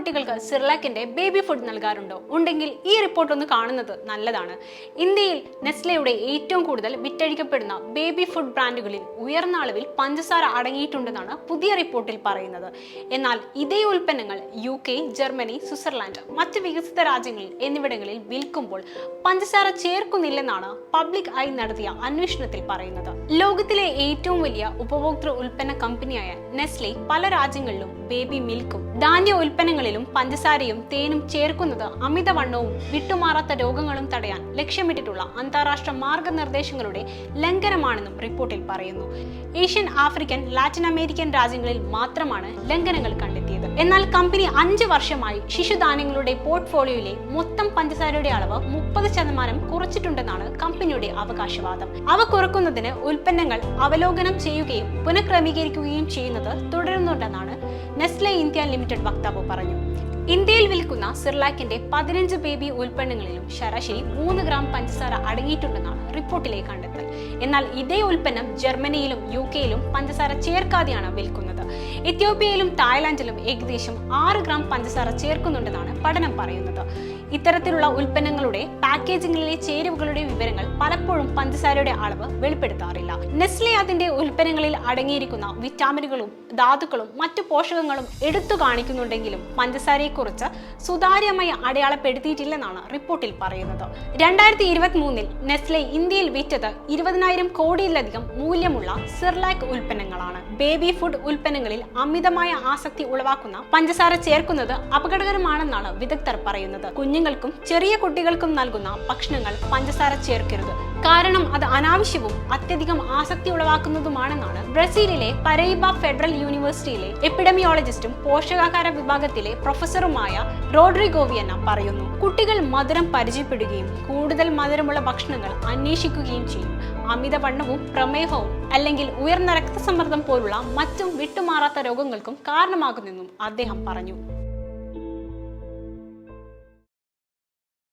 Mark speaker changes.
Speaker 1: കുട്ടികൾക്ക് സിർലാക്കിന്റെ baby food നൽകാറുണ്ടോ? ഉണ്ടെങ്കിൽ ഈ റിപ്പോർട്ട് ഒന്ന് കാണുന്നത് നല്ലതാണ്. ഇന്ത്യയിൽ നെസ്ലയുടെ ഏറ്റവും കൂടുതൽ വിറ്റഴിക്കപ്പെടുന്ന ബേബി ഫുഡ് ബ്രാൻഡുകളിൽ ഉയർന്ന അളവിൽ പഞ്ചസാര അടങ്ങിയിട്ടുണ്ടെന്നാണ് പുതിയ റിപ്പോർട്ടിൽ പറയുന്നത്. എന്നാൽ ഇതേ ഉൽപ്പന്നങ്ങൾ യു കെ ജർമ്മനി സ്വിറ്റ്സർലാൻഡ് മറ്റ് വികസിത രാജ്യങ്ങളിൽ എന്നിവിടങ്ങളിൽ വിൽക്കുമ്പോൾ പഞ്ചസാര ചേർക്കുന്നില്ലെന്നാണ് പബ്ലിക് ഐ നടത്തിയ അന്വേഷണത്തിൽ പറയുന്നത്. ലോകത്തിലെ ഏറ്റവും വലിയ ഉപഭോക്തൃ ഉൽപ്പന്ന കമ്പനിയായ നെസ്ലെ പല രാജ്യങ്ങളിലും ബേബി മിൽക്കും ധാന്യ ഉൽപ്പന്നങ്ങളിലും പഞ്ചസാരയും തേനും ചേർക്കുന്നത് അമിതവണ്ണവും വിട്ടുമാറാത്ത രോഗങ്ങളും തടയാൻ ലക്ഷ്യമിട്ടിട്ടുള്ള അന്താരാഷ്ട്ര മാർഗനിർദ്ദേശങ്ങളുടെ ലംഘനമാണെന്നും റിപ്പോർട്ടിൽ പറയുന്നു. ഏഷ്യൻ ആഫ്രിക്കൻ ലാറ്റിൻ അമേരിക്കൻ രാജ്യങ്ങളിൽ മാത്രമാണ് ലംഘനങ്ങൾ കണ്ടെത്തിയത്. എന്നാൽ കമ്പനി അഞ്ച് വർഷമായി ശിശുധാന്യങ്ങളുടെ പോർട്ട്ഫോളിയോയിലെ മൊത്തം പഞ്ചസാരയുടെ അളവ് മുപ്പത് ശതമാനം കുറച്ചിട്ടുണ്ടെന്നാണ് കമ്പനിയുടെ അവകാശവാദം. അവ കുറക്കുന്നതിന് ഉൽപ്പന്നങ്ങൾ അവലോകനം ചെയ്യുകയും പുനഃക്രമീകരിക്കുകയും ചെയ്യുന്നത് തുടരുന്നുണ്ടെന്നാണ് നെസ്ലെ ഇന്ത്യ ലിമിറ്റഡ് വക്താവ് പറഞ്ഞു. ഇന്ത്യയിൽ വിൽക്കുന്ന സിർലാക്കിന്റെ പതിനഞ്ച് ബേബി ഉൽപ്പന്നങ്ങളിലും ശരാശരി മൂന്ന് ഗ്രാം പഞ്ചസാര അടങ്ങിയിട്ടുണ്ടെന്നാണ് റിപ്പോർട്ടിലെ കണ്ടെത്തൽ. എന്നാൽ ഇതേ ഉൽപ്പന്നം ജർമ്മനിയിലും യു കെയിലും പഞ്ചസാര ചേർക്കാതെയാണ് വിൽക്കുന്നത്. എത്യോപ്യയിലും തായ്ലാന്റിലും ഏകദേശം ആറ് ഗ്രാം പഞ്ചസാര ചേർക്കുന്നുണ്ടെന്നാണ് പഠനം പറയുന്നത്. ഇത്തരത്തിലുള്ള ഉൽപ്പന്നങ്ങളുടെ പാക്കേജിംഗിലെ ചേരുവകളുടെ വിവരങ്ങൾ പലപ്പോഴും പഞ്ചസാരയുടെ അളവ് വെളിപ്പെടുത്താറില്ല. നെസ്ലെ അതിന്റെ ഉൽപ്പന്നങ്ങളിൽ അടങ്ങിയിരിക്കുന്ന വിറ്റാമിനുകളും ധാതുക്കളും മറ്റു പോഷകങ്ങളും എടുത്തു കാണിക്കുന്നുണ്ടെങ്കിലും പഞ്ചസാരയെക്കുറിച്ച് സുതാര്യമായി അടയാളപ്പെടുത്തിയിട്ടില്ലെന്നാണ് റിപ്പോർട്ടിൽ പറയുന്നത്. രണ്ടായിരത്തി ഇരുപത്തി മൂന്നിൽ നെസ്ലെ ഇന്ത്യയിൽ വിറ്റത് ഇരുപതിനായിരം കോടിയിലധികം മൂല്യമുള്ള സിർലാക് ഉൽപ്പന്നങ്ങളാണ്. ബേബി ഫുഡ് ഉൽപ്പന്നങ്ങളിൽ അമിതമായ ആസക്തി ഉളവാക്കുന്ന പഞ്ചസാര ചേർക്കുന്നത് അപകടകരമാണെന്നാണ് വിദഗ്ധർ പറയുന്നത്. കുഞ്ഞുങ്ങൾക്കും ചെറിയ കുട്ടികൾക്കും നൽകുന്ന ഭക്ഷണങ്ങൾ പഞ്ചസാര ചേർക്കരുത്. കാരണം അത് അനാവശ്യവും അത്യധികം ആസക്തി ഉളവാക്കുന്നതുമാണെന്നാണ് ബ്രസീലിലെ പരൈബ ഫെഡറൽ യൂണിവേഴ്സിറ്റിയിലെ എപ്പിഡമിയോളജിസ്റ്റും പോഷകാഹാര വിഭാഗത്തിലെ പ്രൊഫസറുമായ റോഡ്രിഗോവിയന്ന പറയുന്നു. കുട്ടികൾ മധുരം പരിചയപ്പെടുകയും കൂടുതൽ മധുരമുള്ള ഭക്ഷണങ്ങൾ അന്വേഷിക്കുകയും ചെയ്യും. അമിതവണ്ണവും പ്രമേഹവും അല്ലെങ്കിൽ ഉയർന്ന രക്തസമ്മർദ്ദം പോലുള്ള മറ്റും വിട്ടുമാറാത്ത രോഗങ്ങൾക്കും കാരണമാകുമെന്നും അദ്ദേഹം പറഞ്ഞു.